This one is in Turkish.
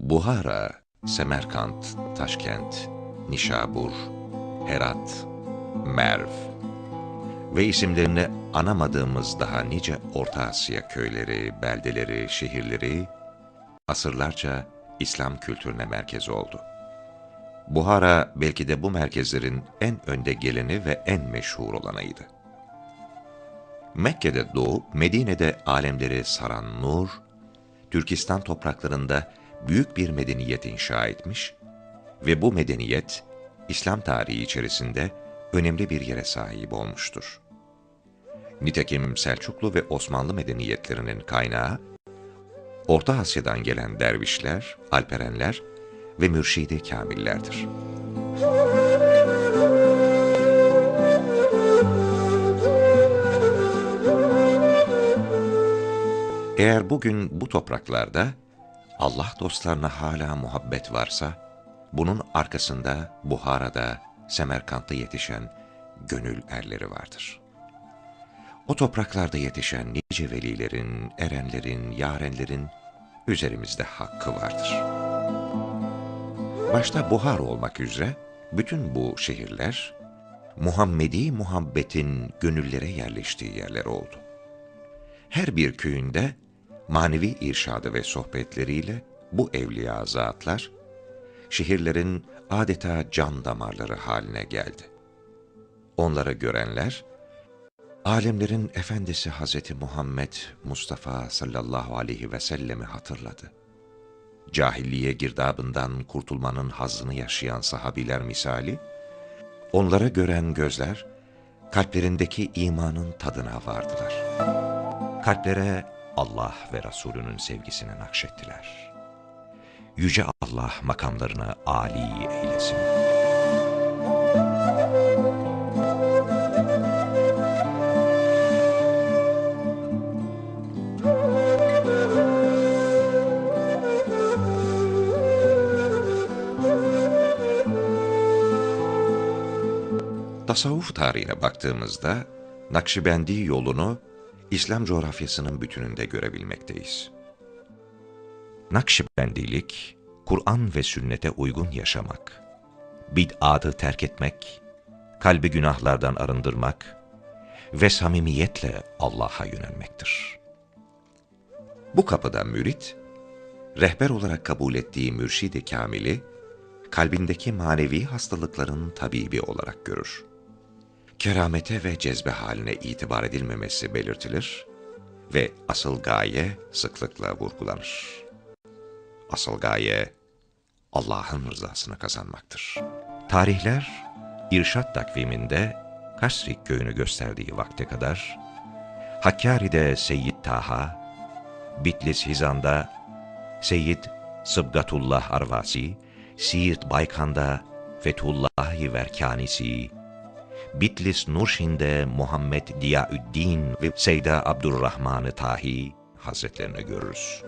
Buhara, Semerkant, Taşkent, Nişabur, Herat, Merv ve isimlerini anamadığımız daha nice Orta Asya köyleri, beldeleri, şehirleri asırlarca İslam kültürüne merkez oldu. Buhara belki de bu merkezlerin en önde geleni ve en meşhur olanıydı. Mekke'de doğup Medine'de alemleri saran Nur, Türkistan topraklarında büyük bir medeniyet inşa etmiş ve bu medeniyet İslam tarihi içerisinde önemli bir yere sahip olmuştur. Nitekim Selçuklu ve Osmanlı medeniyetlerinin kaynağı, Orta Asya'dan gelen dervişler, alperenler ve mürşidi kamillerdir. Eğer bugün bu topraklarda Allah dostlarına hala muhabbet varsa, bunun arkasında Buhara'da, Semerkant'ta yetişen gönül erleri vardır. O topraklarda yetişen nice velilerin, erenlerin, yarenlerin üzerimizde hakkı vardır. Başta Buhar olmak üzere bütün bu şehirler Muhammedi muhabbetin gönüllere yerleştiği yerler oldu. Her bir köyünde manevi irşadı ve sohbetleriyle bu evliya zatlar, şehirlerin adeta can damarları haline geldi. Onları görenler, alemlerin efendisi Hazreti Muhammed Mustafa sallallahu aleyhi ve sellemi hatırladı. Cahilliye girdabından kurtulmanın hazzını yaşayan sahabiler misali, onlara gören gözler, kalplerindeki imanın tadına vardılar. Kalplere Allah ve Resulünün sevgisini nakşettiler. Yüce Allah makamlarını âli eylesin. Tasavvuf tarihine baktığımızda Nakşibendi yolunu İslam coğrafyasının bütününde görebilmekteyiz. Nakşibendilik, Kur'an ve sünnete uygun yaşamak, bid'atı terk etmek, kalbi günahlardan arındırmak ve samimiyetle Allah'a yönelmektir. Bu kapıda mürit, rehber olarak kabul ettiği mürşid-i kamili, kalbindeki manevi hastalıkların tabibi olarak görür keramete ve cezbe haline itibar edilmemesi belirtilir ve asıl gaye sıklıkla vurgulanır. Asıl gaye Allah'ın rızasını kazanmaktır. Tarihler İrşad takviminde Kasrik köyünü gösterdiği vakte kadar Hakkari'de Seyyid Taha, Bitlis Hizan'da Seyyid Sıbgatullah Arvasi, Siirt Baykan'da Fethullahi Verkanisi, Bitlis Nurşin'de Muhammed Diyaüddin ve Seyda Abdurrahman-ı Tahi Hazretlerini görürüz.